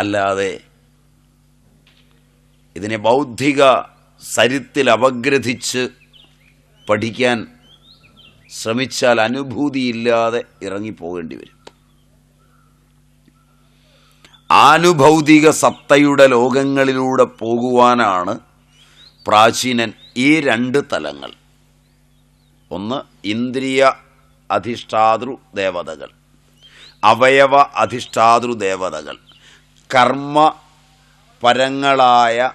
അല്ലാതെ ഇതിനെ ബൗദ്ധിക സരിത്തിൽ അപഗ്രഥിച്ച് പഠിക്കാൻ ശ്രമിച്ചാൽ അനുഭൂതിയില്ലാതെ ഇറങ്ങിപ്പോകേണ്ടി വരും. ആനുഭൗതിക സത്തയുടെ ലോകങ്ങളിലൂടെ പോകുവാനാണ് പ്രാചീനൻ ഈ രണ്ട് തലങ്ങൾ. ഒന്ന് ഇന്ദ്രിയ അധിഷ്ഠാതൃ ദേവതകൾ അവയവ അധിഷ്ഠാതൃ ദേവതകൾ. കർമ്മ പരങ്ങളായ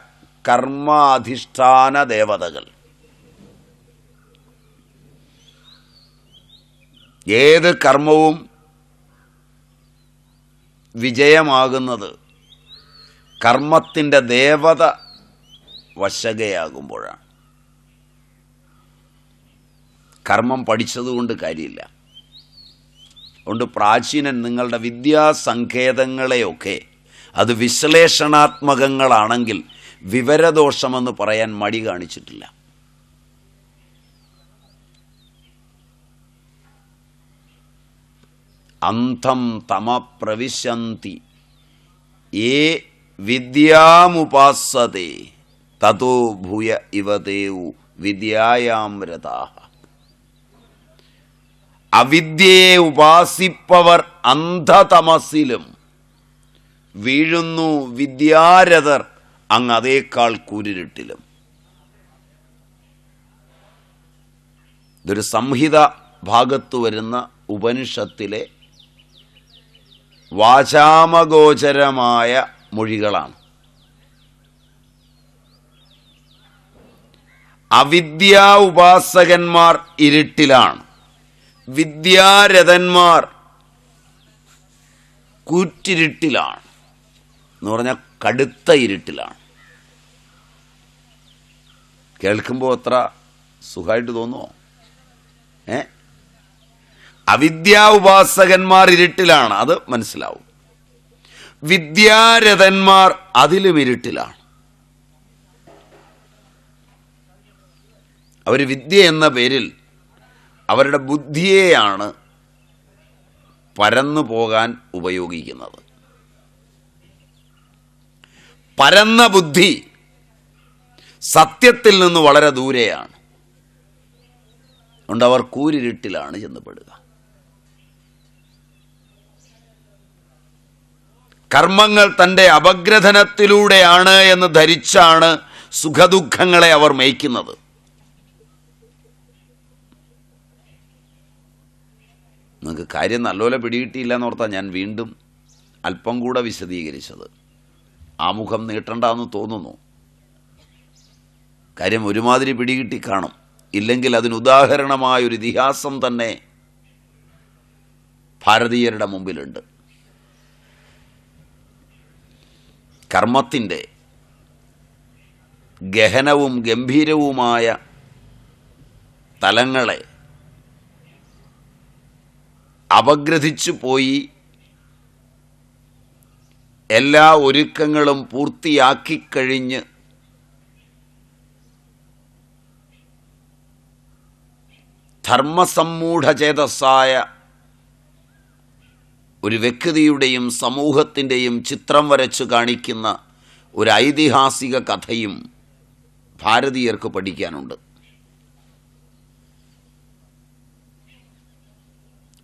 കർമാധിഷ്ഠാന ദേവതകൾ ഏത് കർമ്മവും വിജയമാകുന്നത് കർമ്മത്തിന്റെ ദേവത വശകയാകുമ്പോഴാണ്. കർമ്മം പഠിച്ചതുകൊണ്ട് കാര്യമില്ല. അതുകൊണ്ട് പ്രാചീനൻ നിങ്ങളുടെ വിദ്യാസങ്കേതങ്ങളെയൊക്കെ അത് വിശ്ലേഷണാത്മകങ്ങളാണെങ്കിൽ വിവരദോഷമെന്ന് പറയാൻ മടി കാണിച്ചിട്ടില്ല. അന്ധം തമ പ്രവിശന്തി ഏ വിദ്യാമുപാസത്തെ തതോ ഭൂയ ഇവതേവു വിദ്യായാം അവിദ്യയെ ഉപാസിപ്പവർ അന്ധതമസിലും വീഴുന്നു വിദ്യാരഥർ അങ്ങ് അതേക്കാൾ കൂരിരുട്ടിലും. ഇതൊരു സംഹിത ഭാഗത്ത് വരുന്ന ഉപനിഷത്തിലെ വാചാമഗോചരമായ മൊഴികളാണ്. അവിദ്യാ ഉപാസകന്മാർ ഇരുട്ടിലാണ്. വിദ്യാരഥന്മാർ കൂറ്റിരുട്ടിലാണ്. എന്ന് പറഞ്ഞാൽ കടുത്ത ഇരുട്ടിലാണ്. കേൾക്കുമ്പോൾ അത്ര സുഖമായിട്ട് തോന്നുമോ ഏ? അവിദ്യാ ഉപാസകന്മാർ ഇരുട്ടിലാണ് അത് മനസ്സിലാവും. വിദ്യാരഥന്മാർ അതിലും ഇരുട്ടിലാണ്. അവർ വിദ്യ എന്ന പേരിൽ അവരുടെ ബുദ്ധിയെയാണ് പരന്നു പോകാൻ ഉപയോഗിക്കുന്നത്. പരന്ന ബുദ്ധി സത്യത്തിൽ നിന്ന് വളരെ ദൂരെയാണ്. അതുകൊണ്ട് അവർ കൂരിരുട്ടിലാണ് ചെന്നപ്പെടുക കർമ്മങ്ങൾ തന്റെ അപഗ്രഥനത്തിലൂടെയാണ് എന്ന് ധരിച്ചാണ് സുഖദുഃഖങ്ങളെ അവർ മേയ്ക്കുന്നത്. നിങ്ങൾക്ക് കാര്യം നല്ലപോലെ പിടികിട്ടിയില്ല എന്നോർത്താ ഞാൻ വീണ്ടും അല്പം കൂടെ വിശദീകരിച്ചത്. ആമുഖം നീട്ടണ്ടെന്ന് തോന്നുന്നു. കാര്യം ഒരുമാതിരി പിടികിട്ടി കാണും. ഇല്ലെങ്കിൽ അതിന് ഉദാഹരണമായ ഒരു ഇതിഹാസം തന്നെ ഭാരതീയരുടെ മുമ്പിലുണ്ട്. കർമ്മത്തിന്റെ ഗഹനവും ഗംഭീരവുമായ തലങ്ങളെ അപഗ്രഥിച്ചു പോയി എല്ലാ ഒരുക്കങ്ങളും പൂർത്തിയാക്കിക്കഴിഞ്ഞ് ധർമ്മസമ്മൂഢചേതസ്സായ ഒരു വ്യക്തിയുടെയും സമൂഹത്തിന്റെയും ചിത്രം വരച്ചു കാണിക്കുന്ന ഒരു ഐതിഹാസിക കഥയും ഭാരതീയർക്ക് പഠിക്കാനുണ്ട്.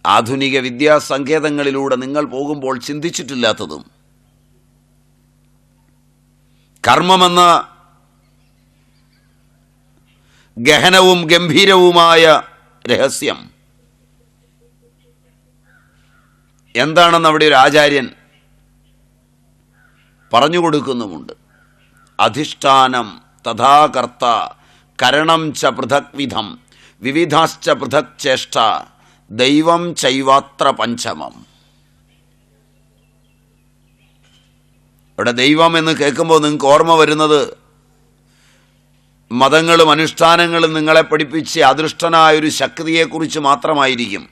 ആധുനിക വിദ്യാസങ്കേതങ്ങളിലൂടെ നിങ്ങൾ പോകുമ്പോൾ ചിന്തിച്ചിട്ടില്ലാത്തതും കർമ്മമെന്ന ഗഹനവും ഗംഭീരവുമായ രഹസ്യം. എന്താണെന്ന് അവിടെ ഒരു ആചാര്യൻ പറഞ്ഞു കൊടുക്കുന്നുമുണ്ട്. അധിഷ്ഠാനം തഥാകർത്ത കരണം ച പൃഥക് വിധം വിവിധാശ്ച പൃഥക് ചേഷ്ട ദൈവം ചൈവാത്ര പഞ്ചമം. ഇവിടെ ദൈവം എന്ന് കേൾക്കുമ്പോൾ നിങ്ങൾക്ക് ഓർമ്മ വരുന്നത് മതങ്ങളും അനുഷ്ഠാനങ്ങളും നിങ്ങളെ പഠിപ്പിച്ച് അദൃഷ്ടനായ ഒരു ശക്തിയെക്കുറിച്ച് മാത്രമായിരിക്കും.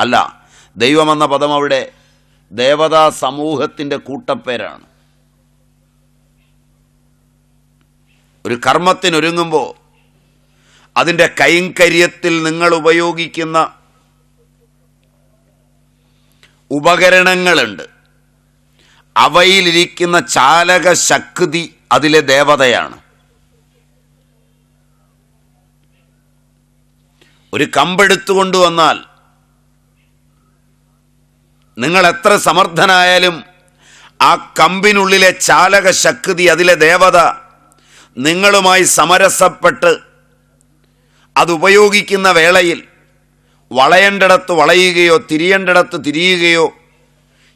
അല്ല ദൈവമെന്ന പദം അവിടെ ദേവതാ സമൂഹത്തിന്റെ കൂട്ടപ്പേരാണ്. ഒരു കർമ്മത്തിനൊരുങ്ങുമ്പോൾ അതിന്റെ കൈങ്കര്യത്തിൽ നിങ്ങൾ ഉപയോഗിക്കുന്ന ഉപകരണങ്ങളുണ്ട്. അവയിലിരിക്കുന്ന ചാലക ശക്തി അതിലെ ദേവതയാണ്. ഒരു കമ്പെടുത്തു കൊണ്ടുവന്നാൽ നിങ്ങൾ എത്ര സമർത്ഥനായാലും ആ കമ്പിനുള്ളിലെ ചാലക ശക്തി അതിലെ ദേവത നിങ്ങളുമായി സമരസപ്പെട്ട് അത് ഉപയോഗിക്കുന്ന വേളയിൽ വളയേണ്ടിടത്ത് വളയുകയോ തിരിയേണ്ടിടത്ത് തിരിയുകയോ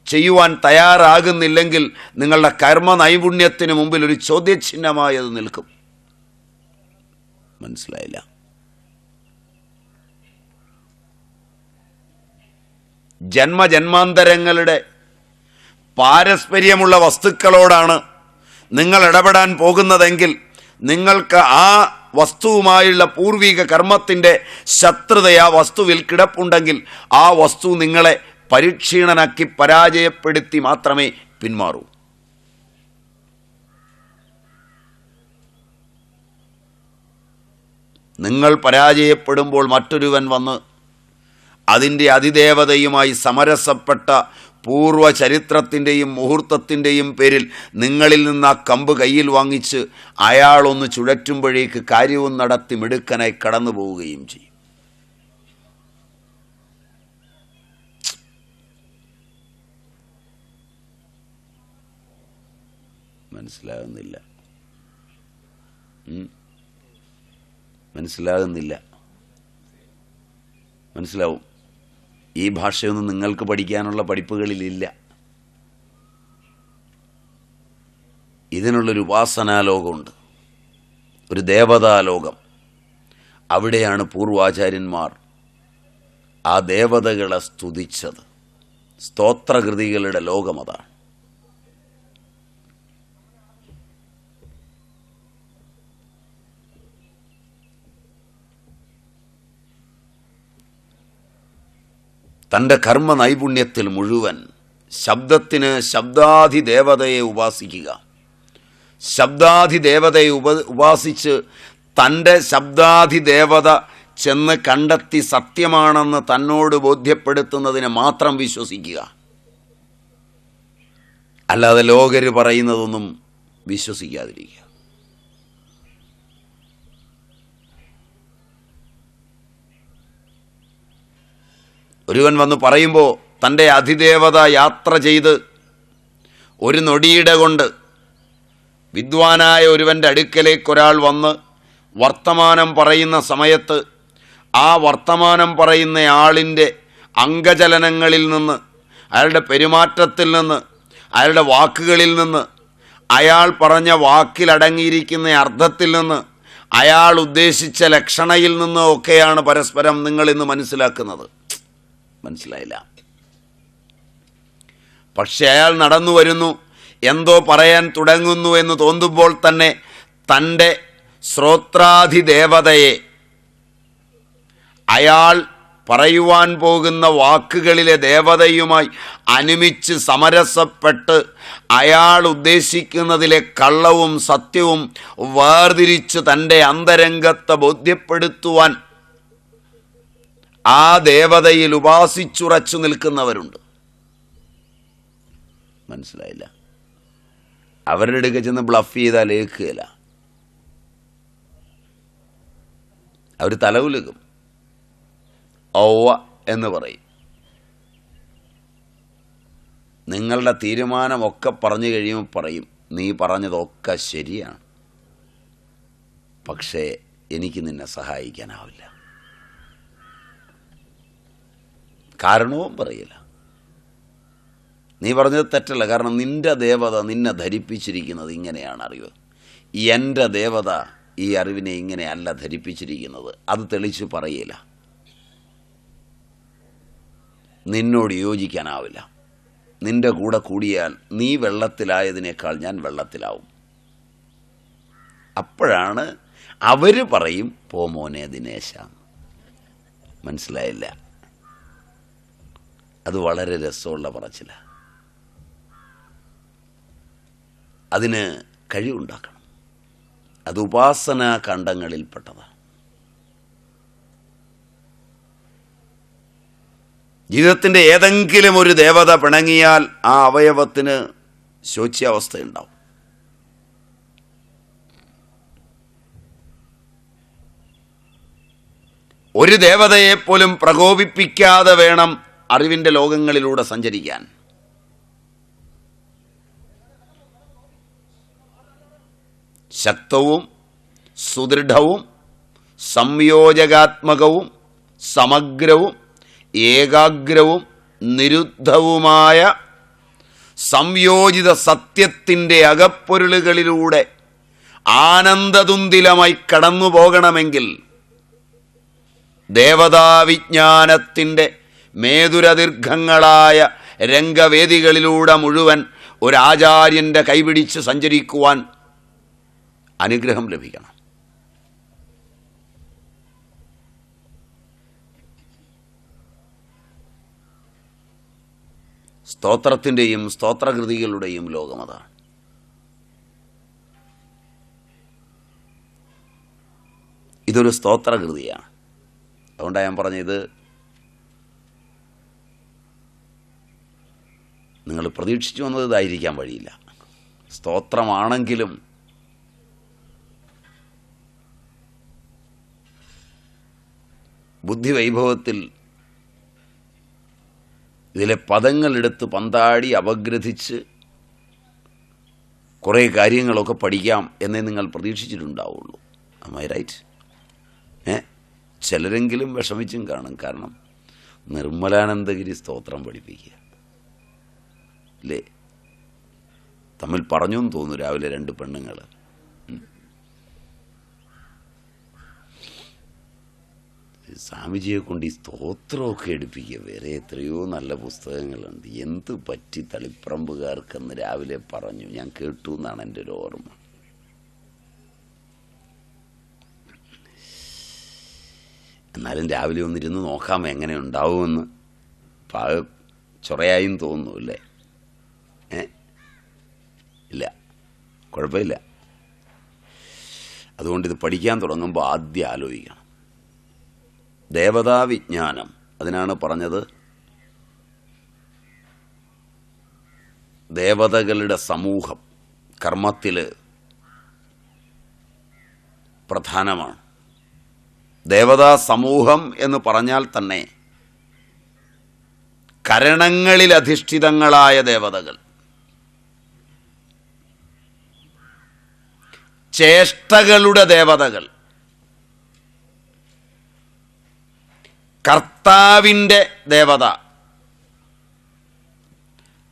ചെയ്യുവാൻ തയ്യാറാകുന്നില്ലെങ്കിൽ നിങ്ങളുടെ കർമ്മ നൈപുണ്യത്തിന് മുമ്പിൽ ഒരു ചോദ്യചിഹ്നമായി അത് നിൽക്കും. മനസ്സിലായില്ല? ജന്മജന്മാന്തരങ്ങളുടെ പാരസ്പര്യമുള്ള വസ്തുക്കളോടാണ് നിങ്ങൾ ഇടപെടാൻ പോകുന്നതെങ്കിൽ നിങ്ങൾക്ക് ആ വസ്തുവുമായുള്ള പൂർവിക കർമ്മത്തിന്റെ ശത്രുത ആ വസ്തുവിൽ കിടപ്പുണ്ടെങ്കിൽ ആ വസ്തു നിങ്ങളെ പരിക്ഷീണനാക്കി പരാജയപ്പെടുത്തി മാത്രമേ പിന്മാറൂ. നിങ്ങൾ പരാജയപ്പെടുമ്പോൾ മറ്റൊരുവൻ വന്ന് അതിന്റെ അതിദേവതയുമായി സമരസപ്പെട്ട പൂർവ ചരിത്രത്തിന്റെയും മുഹൂർത്തത്തിന്റെയും പേരിൽ നിങ്ങളിൽ നിന്ന് ആ കമ്പ് കയ്യിൽ വാങ്ങിച്ച് അയാളൊന്ന് ചുഴറ്റുമ്പോഴേക്ക് കാര്യവും നടത്തി മിടുക്കനായി കടന്നു പോവുകയും ചെയ്യും. മനസ്സിലാകുന്നില്ല. മനസ്സിലാകുന്നില്ല. മനസ്സിലാവും. ഈ ഭാഷയൊന്നും നിങ്ങൾക്ക് പഠിക്കാനുള്ള പഠിപ്പുകളിലില്ല. ഇതിനുള്ളൊരു ഉപാസനാലോകമുണ്ട്. ഒരു ദേവതാലോകം. അവിടെയാണ് പൂർവാചാര്യന്മാർ ആ ദേവതകളെ സ്തുതിച്ചത്. സ്തോത്രകൃതികളുടെ ലോകം തന്റെ കർമ്മ നൈപുണ്യത്തിൽ മുഴുവൻ ശബ്ദത്തിന് ശബ്ദാധി ദേവതയെ ഉപാസിക്കുക. ശബ്ദാധി ദേവതയെ ഉപ ഉപാസിച്ച് തന്റെ ശബ്ദാധി ദേവത ചെന്ന് കണ്ടെത്തി സത്യമാണെന്ന് തന്നോട് ബോധ്യപ്പെടുത്തുന്നതിനെ മാത്രം വിശ്വസിക്കുക. അല്ലാതെ ലോകര് പറയുന്നതൊന്നും വിശ്വസിക്കാതിരിക്കുക. ഒരുവൻ വന്ന് പറയുമ്പോൾ തന്റെ അതിദേവത യാത്ര ചെയ്ത് ഒരു നൊടിയിട കൊണ്ട് വിദ്വാനായ ഒരുവന്റെ അടുക്കലേക്ക് ഒരാൾ വന്ന് വർത്തമാനം പറയുന്ന സമയത്ത് ആ വർത്തമാനം പറയുന്ന ആളിന്റെ അംഗചലനങ്ങളിൽ നിന്ന് അയാളുടെ പെരുമാറ്റത്തിൽ നിന്ന് അയാളുടെ വാക്കുകളിൽ നിന്ന് അയാൾ പറഞ്ഞ വാക്കിലടങ്ങിയിരിക്കുന്ന അർത്ഥത്തിൽ നിന്ന് അയാൾ ഉദ്ദേശിച്ച ലക്ഷണയിൽ നിന്നും ഒക്കെയാണ് പരസ്പരം നിങ്ങൾ ഇന്ന് മനസ്സിലാക്കുന്നത്. മനസ്സിലായില്ല. പക്ഷേ അയാൾ നടന്നു വരുന്നു എന്തോ പറയാൻ തുടങ്ങുന്നു എന്ന് തോന്നുമ്പോൾ തന്നെ തന്റെ ശ്രോത്രാധിദേവതയെ അയാൾ പറയുവാൻ പോകുന്ന വാക്കുകളിലെ ദേവതയുമായി അനുമിച്ച് സമരസപ്പെട്ട് അയാൾ ഉദ്ദേശിക്കുന്നതിലെ കള്ളവും സത്യവും വേർതിരിച്ച് തന്റെ അന്തരംഗത്തെ ബോധ്യപ്പെടുത്തുവാൻ ആ ദേവതയിൽ ഉപാസിച്ചുറച്ചു നിൽക്കുന്നവരുണ്ട്. മനസ്സിലായില്ല? അവരുടെ അടുക്ക ചെന്ന് ബ്ലഫ് ചെയ്താൽ ഏക്കുകയില്ല അവർ തലവുലകും ഔവ എന്ന് പറയും. നിങ്ങളുടെ തീരുമാനമൊക്കെ പറഞ്ഞു കഴിയുമ്പോൾ പറയും നീ പറഞ്ഞതൊക്കെ ശരിയാണ്. പക്ഷേ എനിക്ക് നിന്നെ സഹായിക്കാനാവില്ല. കാരണവും പറയില്ല. നീ പറഞ്ഞത് തെറ്റല്ല. കാരണം നിന്റെ ദേവത നിന്നെ ധരിപ്പിച്ചിരിക്കുന്നത് ഇങ്ങനെയാണ് അറിവ്. എന്റെ ദേവത ഈ അറിവിനെ ഇങ്ങനെയല്ല ധരിപ്പിച്ചിരിക്കുന്നത്. അത് തെളിച്ച് പറയില്ല. നിന്നോട് യോജിക്കാനാവില്ല. നിന്റെ കൂടെ കൂടിയാൽ നീ വെള്ളത്തിലായതിനേക്കാൾ ഞാൻ വെള്ളത്തിലാവും. അപ്പോഴാണ് അവർ പറയും പോമോനെ ദിനേശ. മനസ്സിലായില്ല. അത് വളരെ രസമുള്ള പറച്ചില. അതിന് കഴിവുണ്ടാക്കണം. അത് ഉപാസനാ കണ്ഡങ്ങളിൽപ്പെട്ടതാണ് ജീവിതത്തിന്റെ ഏതെങ്കിലും ഒരു ദേവത പിണങ്ങിയാൽ ആ അവയവത്തിന് ശോച്യാവസ്ഥയുണ്ടാവും. ഒരു ദേവതയെപ്പോലും പ്രകോപിപ്പിക്കാതെ വേണം അറിവിന്റെ ലോകങ്ങളിലൂടെ സഞ്ചരിക്കാൻ. ശക്തവും സുദൃഢവും സംയോജകാത്മകവും സമഗ്രവും ഏകാഗ്രവും നിരുദ്ധവുമായ സംയോജിത സത്യത്തിന്റെ അകപ്പൊരുളുകളിലൂടെ ആനന്ദതുന്തിലമായി കടന്നു പോകണമെങ്കിൽ ദേവതാവിജ്ഞാനത്തിന്റെ മേതുരദീർഘങ്ങളായ രംഗവേദികളിലൂടെ മുഴുവൻ ഒരാചാര്യന്റെ കൈപിടിച്ച് സഞ്ചരിക്കുവാൻ അനുഗ്രഹം ലഭിക്കണം. സ്തോത്രത്തിന്റെയും സ്തോത്രകൃതികളുടെയും ലോകമതാണ് ഇതൊരു സ്തോത്രകൃതിയാണ്. അതുകൊണ്ടാണ് ഞാൻ പറഞ്ഞത് നിങ്ങൾ പ്രതീക്ഷിച്ചു വന്നത് ഇതായിരിക്കാൻ വഴിയില്ല. സ്തോത്രമാണെങ്കിലും ബുദ്ധിവൈഭവത്തിൽ ഇതിലെ പദങ്ങളെടുത്ത് പന്താടി അപഗ്രഥിച്ച് കുറേ കാര്യങ്ങളൊക്കെ പഠിക്കാം എന്നേ നിങ്ങൾ പ്രതീക്ഷിച്ചിട്ടുണ്ടാവുള്ളൂ. അമ്മ റൈറ്റ് ഏ? ചിലരെങ്കിലും വിഷമിച്ചും കാണും. കാരണം നിർമ്മലാനന്ദഗിരി സ്തോത്രം പഠിപ്പിക്കുക. അല്ലേ തമ്മിൽ പറഞ്ഞു എന്ന് തോന്നുന്നു രാവിലെ രണ്ട് പെണ്ണുങ്ങൾ സ്വാമിജിയെ കൊണ്ട് ഈ സ്തോത്രമൊക്കെ എടുപ്പിക്കുക. വേറെ എത്രയോ നല്ല പുസ്തകങ്ങളുണ്ട്. എന്ത് പറ്റി തളിപ്പറമ്പുകാർക്കെന്ന് രാവിലെ പറഞ്ഞു. ഞാൻ കേട്ടു എന്നാണ് എന്റെ ഒരു ഓർമ്മ. എന്നാലും രാവിലെ ഒന്നിരുന്ന് നോക്കാം എങ്ങനെ ഉണ്ടാവുമെന്ന്. പാക ചൊറയായും തോന്നുന്നു അല്ലേ? ഇല്ല. കുഴപ്പമില്ല. അതുകൊണ്ട് ഇത് പഠിക്കാൻ തുടങ്ങുമ്പോൾ ആദ്യം ആലോചിക്കണം. ദേവതാവിജ്ഞാനം അതിനാണ് പറഞ്ഞത്. ദേവതകളുടെ സമൂഹം കർമ്മത്തിൽ പ്രധാനമാണ്. ദേവതാ സമൂഹം എന്ന് പറഞ്ഞാൽ തന്നെ കരണങ്ങളിലധിഷ്ഠിതങ്ങളായ ദേവതകൾ. ചേഷ്ടകളുടെ ദേവതകൾ. കർത്താവിന്റെ ദേവത.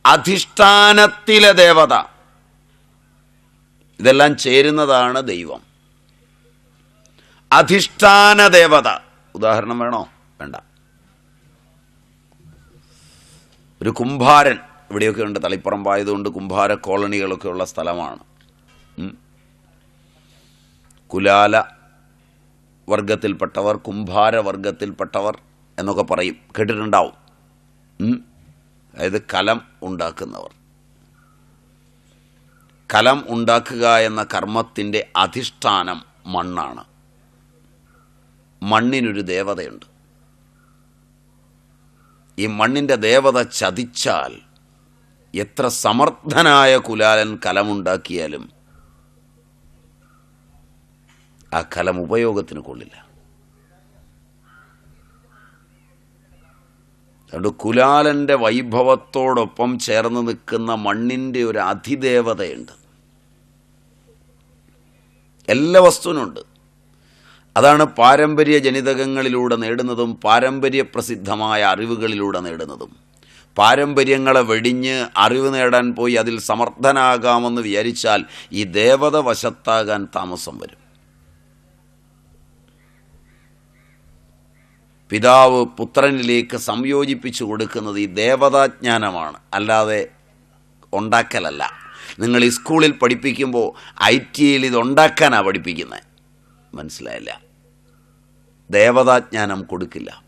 അധിഷ്ഠാനത്തിലെ ദേവത. ഇതെല്ലാം ചേരുന്നതാണ് ദൈവം. അധിഷ്ഠാന ദേവത. ഉദാഹരണം വേണോ? വേണ്ട. ഒരു കുംഭാരൻ ഇവിടെയൊക്കെ ഉണ്ട്. തളിപ്പറമ്പായതുകൊണ്ട് കുംഭാര കോളനികളൊക്കെ ഉള്ള സ്ഥലമാണ്. കുലാല വർഗത്തിൽപ്പെട്ടവർ കുംഭാര വർഗത്തിൽപ്പെട്ടവർ എന്നൊക്കെ പറയും. കേട്ടിട്ടുണ്ടാവും. അതായത് കലം ഉണ്ടാക്കുന്നവർ. കലം ഉണ്ടാക്കുക എന്ന കർമ്മത്തിന്റെ അധിഷ്ഠാനം മണ്ണാണ്. മണ്ണിനൊരു ദേവതയുണ്ട്. ഈ മണ്ണിന്റെ ദേവത ചതിച്ചാൽ എത്ര സമർത്ഥനായ കുലാലൻ കലമുണ്ടാക്കിയാലും ആ കലം ഉപയോഗത്തിന് കൊള്ളില്ല. അതുകൊണ്ട് കുലാലന്റെ വൈഭവത്തോടൊപ്പം ചേർന്ന് നിൽക്കുന്ന മണ്ണിന്റെ ഒരു അതിദേവതയുണ്ട്. എല്ലാ വസ്തുവിനുണ്ട് അതാണ് പാരമ്പര്യ ജനിതകങ്ങളിലൂടെ നേടുന്നതും പാരമ്പര്യ പ്രസിദ്ധമായ അറിവുകളിലൂടെ നേടുന്നതും. പാരമ്പര്യങ്ങളെ വെടിഞ്ഞ് അറിവ് നേടാൻ പോയി അതിൽ സമർത്ഥനാകാമെന്ന് വിചാരിച്ചാൽ ഈ ദേവത വശത്താകാൻ താമസം വരും. പിതാവ് പുത്രനിലേക്ക് സംയോജിപ്പിച്ചു കൊടുക്കുന്നത് ഈ ദേവതാജ്ഞാനമാണ്. അല്ലാതെ ഉണ്ടാക്കലല്ല. നിങ്ങൾ ഈ സ്കൂളിൽ പഠിപ്പിക്കുമ്പോൾ ഐ ടി ഐയിൽ ഇത് ഉണ്ടാക്കാനാണ് പഠിപ്പിക്കുന്നത് മനസ്സിലായില്ല. ദേവതാജ്ഞാനം കൊടുക്കില്ല.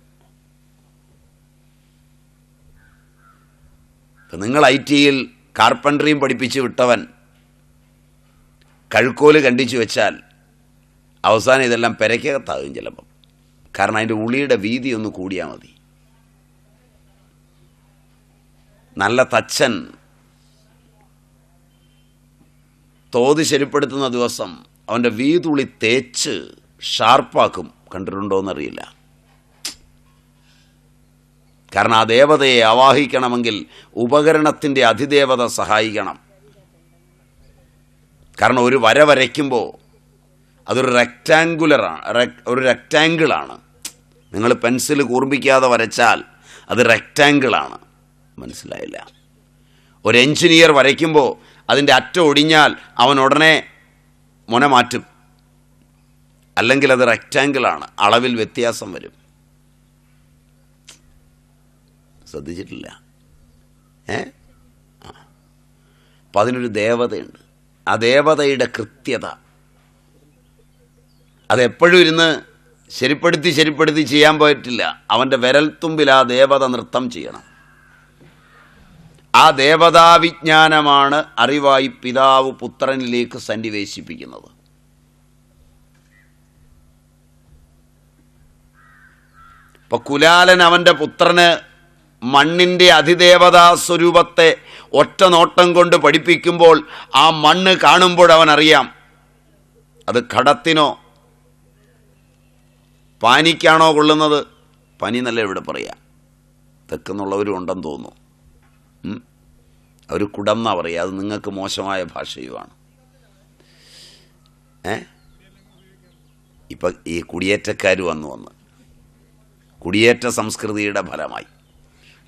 നിങ്ങൾ ഐ ടിയിൽ കാർപ്പൻട്രിയും പഠിപ്പിച്ച് വിട്ടവൻ കഴുക്കോൽ കണ്ടിച്ചു വെച്ചാൽ അവസാനം ഇതെല്ലാം പെരയ്ക്കകത്താകും ചിലപ്പം. കാരണം അതിന്റെ ഉളിയുടെ വീതി ഒന്ന് കൂടിയാൽ മതി. നല്ല തച്ചൻ തോത് ശരിപ്പെടുത്തുന്ന ദിവസം അവന്റെ വീതുളി തേച്ച് ഷാർപ്പാക്കും. കണ്ടിട്ടുണ്ടോ എന്നറിയില്ല കാരണം ആ ദേവതയെ ആവാഹിക്കണമെങ്കിൽ ഉപകരണത്തിന്റെ അതിദേവത സഹായിക്കണം. കാരണം ഒരു വര വരയ്ക്കുമ്പോൾ അതൊരു റെക്റ്റാങ്കുലറാണ് ഒരു റെക്റ്റാങ്കിളാണ് നിങ്ങൾ പെൻസിൽ കൂർമ്മിക്കാതെ വരച്ചാൽ അത് റെക്റ്റാങ്കിളാണ് മനസ്സിലായില്ല? ഒരു എഞ്ചിനീയർ വരയ്ക്കുമ്പോൾ അതിന്റെ അറ്റം ഒടിഞ്ഞാൽ അവൻ ഉടനെ മുന മാറ്റും. അല്ലെങ്കിൽ അത് റെക്റ്റാങ്കിളാണ് അളവിൽ വ്യത്യാസം വരും. ശ്രദ്ധിച്ചിട്ടില്ല? ഏ? അപ്പം അതിനൊരു ദേവതയുണ്ട്. ആ ദേവതയുടെ കൃത്യത. അതെപ്പോഴും ഇരുന്ന് ശരിപ്പെടുത്തി ശരിപ്പെടുത്തി ചെയ്യാൻ പറ്റില്ല അവന്റെ വിരൽത്തുമ്പിൽ ആ ദേവത നൃത്തം ചെയ്യണം. ആ ദേവതാവിജ്ഞാനമാണ് അറിവായി പിതാവ് പുത്രനിലേക്ക് സന്നിവേശിപ്പിക്കുന്നത്. ഇപ്പൊ കുലാലൻ അവന്റെ പുത്രന് മണ്ണിന്റെ അതിദേവതാ സ്വരൂപത്തെ ഒറ്റ നോട്ടം കൊണ്ട് പഠിപ്പിക്കുമ്പോൾ ആ മണ്ണ് കാണുമ്പോൾ അവൻ അറിയാം അത് ഘടത്തിനോ പാനിക്കാണോ കൊള്ളുന്നത്? പനി എന്നല്ല ഇവിടെ പറയാം. തെക്കെന്നുള്ളവരും ഉണ്ടെന്ന് തോന്നുന്നു. അവർ കുടം എന്നാ പറയുക അത് നിങ്ങൾക്ക് മോശമായ ഭാഷയുമാണ്. ഏ? ഇപ്പം ഈ കുടിയേറ്റക്കാർ വന്നു വന്ന്. കുടിയേറ്റ സംസ്കൃതിയുടെ ഫലമായി.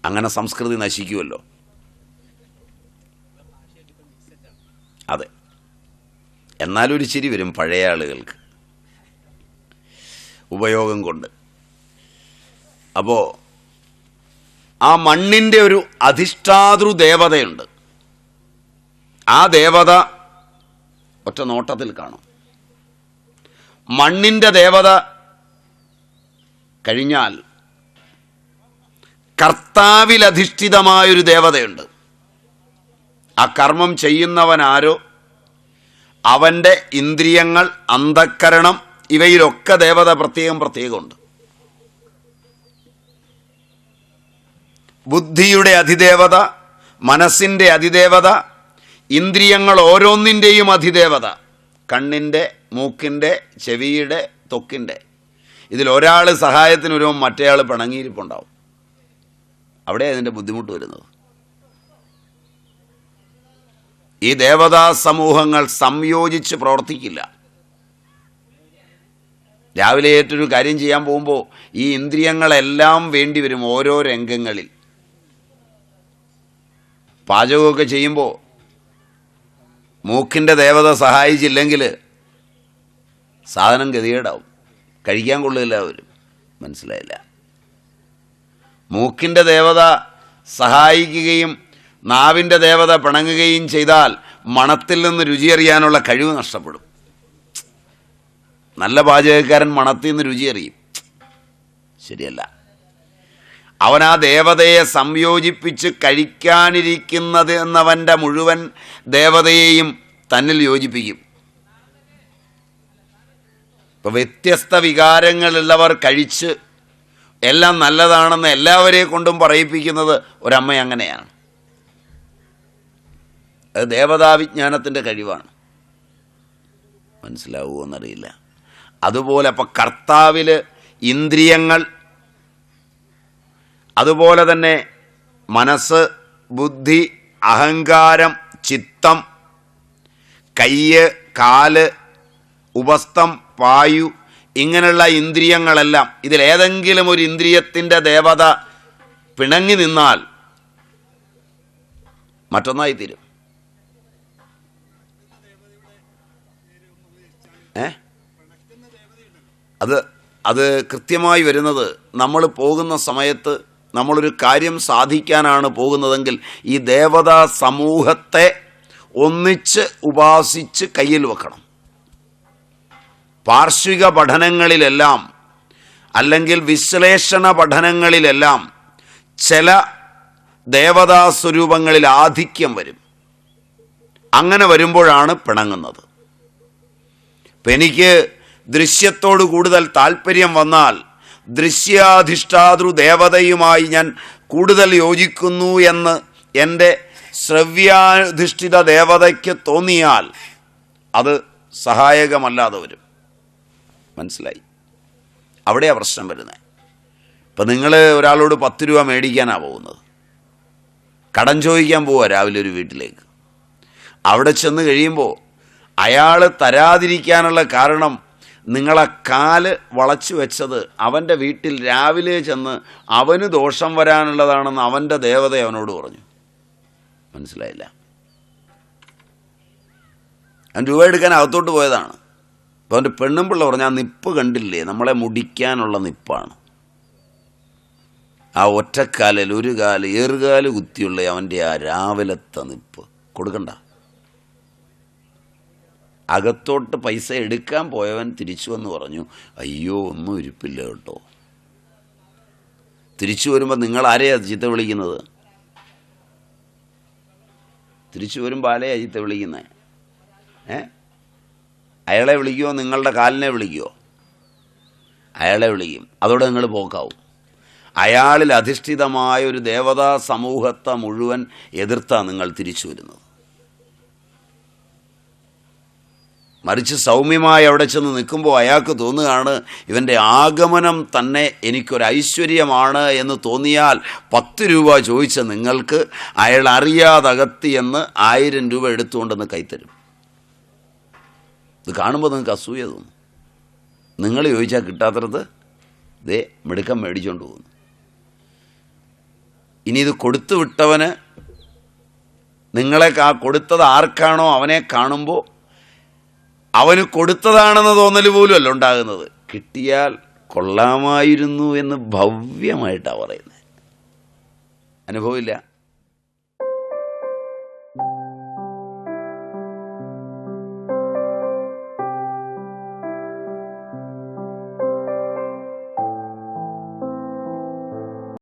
അങ്ങനെ സംസ്കൃതി നശിക്കുമല്ലോ അതെ. എന്നാലൊരു ചിരി വരും പഴയ ആളുകൾക്ക്. ഉപയോഗം കൊണ്ട്. അപ്പോൾ ആ മണ്ണിന്റെ ഒരു അധിഷ്ഠാതൃ ദേവതയുണ്ട് ആ ദേവത ഒറ്റ നോട്ടത്തിൽ കാണും. മണ്ണിന്റെ ദേവത കഴിഞ്ഞാൽ കർത്താവിലധിഷ്ഠിതമായൊരു ദേവതയുണ്ട്. ആ കർമ്മം ചെയ്യുന്നവനാരോ? അവന്റെ ഇന്ദ്രിയങ്ങൾ അന്ധക്കരണം ഇവയിലൊക്കെ ദേവത പ്രത്യേകം പ്രത്യേകമുണ്ട്. ബുദ്ധിയുടെ അതിദേവത മനസ്സിന്റെ അതിദേവത ഇന്ദ്രിയങ്ങൾ ഓരോന്നിന്റെയും അതിദേവത കണ്ണിന്റെ മൂക്കിന്റെ ചെവിയുടെ തൊക്കിന്റെ ഇതിൽ ഒരാൾ സഹായത്തിന് മറ്റേയാൾ പിണങ്ങിയിരിപ്പുണ്ടാവും. അവിടെ അതിന്റെ ബുദ്ധിമുട്ട് വരുന്നത്. ഈ ദേവതാ സമൂഹങ്ങൾ സംയോജിച്ച് പ്രവർത്തിക്കില്ല. രാവിലെ ഏറ്റൊരു കാര്യം ചെയ്യാൻ പോകുമ്പോൾ ഈ ഇന്ദ്രിയങ്ങളെല്ലാം വേണ്ടി വരും ഓരോ രംഗങ്ങളിൽ. പാചകമൊക്കെ ചെയ്യുമ്പോൾ മൂക്കിന്റെ ദേവത സഹായിച്ചില്ലെങ്കിൽ സാധനം ഗതികേടാവും. കഴിക്കാൻ കൊള്ളില്ല അവരും മനസ്സിലായില്ല. മൂക്കിന്റെ ദേവത സഹായിക്കുകയും നാവിന്റെ ദേവത പിണങ്ങുകയും ചെയ്താൽ മണത്തിൽ നിന്ന് രുചിയറിയാനുള്ള കഴിവ് നഷ്ടപ്പെടും. നല്ല പാചകക്കാരൻ മണത്തിൽ നിന്ന് രുചിയറിയും ശരിയല്ല. അവൻ ആ ദേവതയെ സംയോജിപ്പിച്ച് കഴിക്കാനിരിക്കുന്നത് എന്നവന്റെ മുഴുവൻ ദേവതയെയും തന്നിൽ യോജിപ്പിക്കും. ഇപ്പോൾ വ്യത്യസ്ത വികാരങ്ങളുള്ളവർ കഴിച്ച് എല്ലാം നല്ലതാണെന്ന് എല്ലാവരെ കൊണ്ടും പറയിപ്പിക്കുന്നത് ഒരമ്മ അങ്ങനെയാണ്. അത് ദേവതാവിജ്ഞാനത്തിന്റെ കഴിവാണ്. മനസ്സിലാവുമോ എന്നറിയില്ല. അതുപോലെ അപ്പം കർത്താവിൽ ഇന്ദ്രിയങ്ങൾ അതുപോലെ തന്നെ മനസ്സ് ബുദ്ധി അഹങ്കാരം ചിത്തം കയ്യ് കാൽ ഉപസ്ഥം പായു ഇങ്ങനെയുള്ള ഇന്ദ്രിയങ്ങളെല്ലാം ഇതിലേതെങ്കിലും ഒരു ഇന്ദ്രിയത്തിന്റെ ദേവത പിണങ്ങി നിന്നാൽ മറ്റൊന്നായി അത് അത് കൃത്യമായി വരുന്നത് നമ്മൾ പോകുന്ന സമയത്ത് നമ്മളൊരു കാര്യം സാധിക്കാനാണ് പോകുന്നതെങ്കിൽ ഈ ദേവതാ സമൂഹത്തെ ഒന്നിച്ച് ഉപാസിച്ച് കയ്യിൽ വെക്കണം. പാർശ്വിക പഠനങ്ങളിലെല്ലാം അല്ലെങ്കിൽ വിശ്ലേഷണ പഠനങ്ങളിലെല്ലാം ചില ദേവതാ സ്വരൂപങ്ങളിൽ ആധിക്യം വരും. അങ്ങനെ വരുമ്പോഴാണ് പിണങ്ങുന്നത്. ഇപ്പം എനിക്ക് ദൃശ്യത്തോട് കൂടുതൽ താല്പര്യം വന്നാൽ ദൃശ്യാധിഷ്ഠാതൃ ദേവതയുമായി ഞാൻ കൂടുതൽ യോജിക്കുന്നു എന്ന് എന്റെ ശ്രവ്യാധിഷ്ഠിത ദേവതയ്ക്ക് തോന്നിയാൽ അത് സഹായകമല്ലാതെ വരും. മനസ്സിലായി? അവിടെയാണ് പ്രശ്നം വരുന്നത് ഇപ്പം നിങ്ങൾ ഒരാളോട് പത്ത് രൂപ മേടിക്കാനാണ് പോകുന്നത്. കടം ചോദിക്കാൻ പോവുക രാവിലെ ഒരു വീട്ടിലേക്ക്. അവിടെ ചെന്ന് കഴിയുമ്പോൾ അയാൾ തരാതിരിക്കാനുള്ള കാരണം നിങ്ങളെ കാൽ വളച്ചു വെച്ചത് അവന്റെ വീട്ടിൽ രാവിലെ ചെന്ന് അവന് ദോഷം വരാനുള്ളതാണെന്ന് അവന്റെ ദേവത അവനോട് പറഞ്ഞു. മനസ്സിലായില്ല. അവൻ രൂപ എടുക്കാൻ അകത്തോട്ട് പോയതാണ്. അപ്പോൾ അവന്റെ പെണ്ണും പിള്ള പറഞ്ഞു ആ നിപ്പ് കണ്ടില്ലേ? നമ്മളെ മുടിക്കാനുള്ള നിപ്പാണ്. ആ ഒറ്റക്കാലിൽ ഒരു കാൽ ഏറുകാൽ കുത്തിയുള്ള അവന്റെ ആ രാവിലത്തെ നിപ്പ്. കൊടുക്കണ്ട. അകത്തോട്ട് പൈസ എടുക്കാൻ പോയവൻ തിരിച്ചു വന്ന് പറഞ്ഞു അയ്യോ ഒന്നും ഇരിപ്പില്ല കേട്ടോ. തിരിച്ചു വരുമ്പോൾ നിങ്ങൾ ആരെയാ ചീത്ത വിളിക്കുന്നത്? തിരിച്ചു വരുമ്പോൾ ആരെയാ ചീത്ത വിളിക്കുന്നത് ഏ? അയാളെ വിളിക്കുമോ നിങ്ങളുടെ കാലിനെ വിളിക്കുമോ അയാളെ വിളിക്കും. അതോടെ നിങ്ങൾ പോക്കാവും. അയാളിൽ അധിഷ്ഠിതമായ ഒരു ദേവതാ സമൂഹത്തെ മുഴുവൻ എതിർത്താണ് നിങ്ങൾ തിരിച്ചു വരുന്നത്. മറിച്ച് സൗമ്യമായി അവിടെ ചെന്ന് നിൽക്കുമ്പോൾ അയാൾക്ക് തോന്നുകയാണ് ഇവന്റെ ആഗമനം തന്നെ എനിക്കൊരു ഐശ്വര്യമാണ് എന്ന് തോന്നിയാൽ പത്ത് രൂപ ചോദിച്ച നിങ്ങൾക്ക് അയാൾ അറിയാതകത്തിയെന്ന് ആയിരം രൂപ എടുത്തുകൊണ്ടെന്ന് കൈത്തരും. ഇത് കാണുമ്പോൾ നിങ്ങൾക്ക് അസൂയ തോന്നും. നിങ്ങൾ ചോദിച്ചാൽ കിട്ടാത്തത് ദേ മിടുക്കം മേടിച്ചുകൊണ്ട് പോകുന്നു. ഇനി ഇത് കൊടുത്തു വിട്ടവന് നിങ്ങളെ കൊടുത്തത് ആർക്കാണോ അവനെ കാണുമ്പോൾ അവന് കൊടുത്തതാണെന്ന് തോന്നൽ അല്ല ഉണ്ടാകുന്നത്. കിട്ടിയാൽ കൊള്ളാമായിരുന്നു എന്ന് ഭവ്യമായിട്ടാണ് പറയുന്നത്. അനുഭവമില്ല.